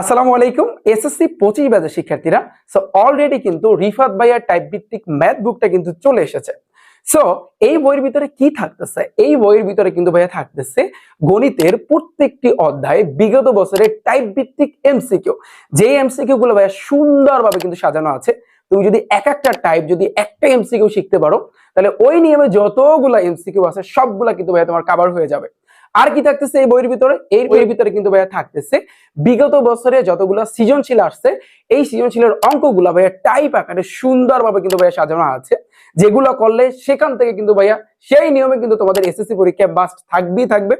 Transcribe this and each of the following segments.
আসসালামু আলাইকুম, এসএসসি পঁচিশ ব্যাচের শিক্ষার্থীরা। সো অলরেডি কিন্তু রিফাত ভাইয়ার টাইপ ভিত্তিক ম্যাথ বুকটা কিন্তু চলে এসেছে। সো এই বইয়ের ভিতরে কি থাকতেছে? এই বইয়ের ভিতরে কিন্তু ভাইয়া থাকতেছে গণিতের প্রত্যেকটি অধ্যায়ে বিগত বছরের টাইপ ভিত্তিক এমসিকিউ যে এমসিকিউ গুলো ভাইয়া সুন্দরভাবে কিন্তু সাজানো আছে, তুমি যদি এক একটা টাইপ যদি একটা এমসিকিউ শিখতে পারো, তাহলে ওই নিয়মে যতগুলা এমসিকিউ আছে, সবগুলা কিন্তু ভাইয়া তোমার কাভার হয়ে যাবে। আর কি থাকতেছে এই বইয়ের ভিতরে? এই বইয়ের ভিতরে কিন্তু ভাইয়া থাকতেছে বিগত বছরে যতগুলো সৃজনশীল আসছে এই সৃজনশীলের অঙ্কগুলো ভাইয়া টাইপ আকারে সুন্দরভাবে কিন্তু ভাইয়া সাজানো আছে যেগুলো করলে সেখান থেকে কিন্তু ভাইয়া সেই নিয়মে কিন্তু তোমাদের এসএসসি পরীক্ষা বাস্ট থাকবেই থাকবে।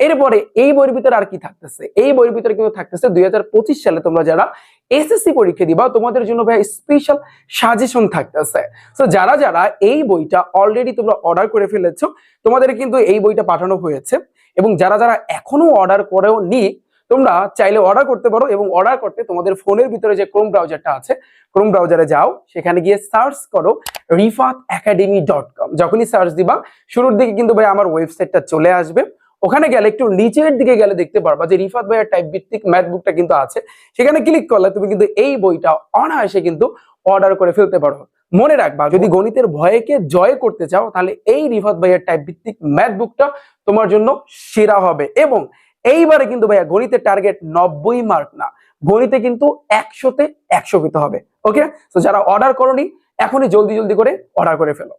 এরপরে এই বইয়ের ভিতরে আর কি থাকতেছে? এই বইয়ের ভিতরে কিন্তু থাকতেছে দুই হাজার পঁচিশ সালে তোমরা যারা এসএসসি পরীক্ষা দিবা তোমাদের জন্য ভাইয়া স্পেশাল সাজেশন থাকতেছে। তো যারা যারা এই বইটা অলরেডি তোমরা অর্ডার করে ফেলেছো তোমাদের কিন্তু এই বইটা পাঠানো হয়েছে। এবং যারা যারা এখনও অর্ডার করেও নি, তোমরা চাইলে অর্ডার করতে পারো এবং অর্ডার করতে তোমাদের ফোনের ভিতরে যে ক্রোম ব্রাউজারটা আছে ক্রোম ব্রাউজারে যাও, সেখানে গিয়ে সার্চ করো রিফাত একাডেমি ডট কম যখনই সার্চ দিবা, শুরুর দিকে কিন্তু ভাই আমার ওয়েবসাইটটা চলে আসবে। ওখানে গেলে একটু নিচের দিকে গেলে দেখতে পারবা যে রিফাত ভাইয়ের টাইপ ভিত্তিক ম্যাথ বুকটা কিন্তু আছে। সেখানে ক্লিক করলে তুমি কিন্তু এই বইটা অনায়াসে কিন্তু অর্ডার করে ফেলতে পারো। মনে রাখবা যদি গণিতের ভয়কে জয় করতে চাও তাহলে এই রিফাত ভাইয়ের টাইপ ভিত্তিক ম্যাথ বুকটা তোমার জন্য সেরা হবে। এবং এইবারে কিন্তু ভাইয়া গণিতের টার্গেট নব্বই মার্ক না। গণিতে কিন্তু একশোতে একশো পেতে হবে। ওকে তো যারা অর্ডার করনি এখনই জলদি জলদি করে অর্ডার করে ফেলো।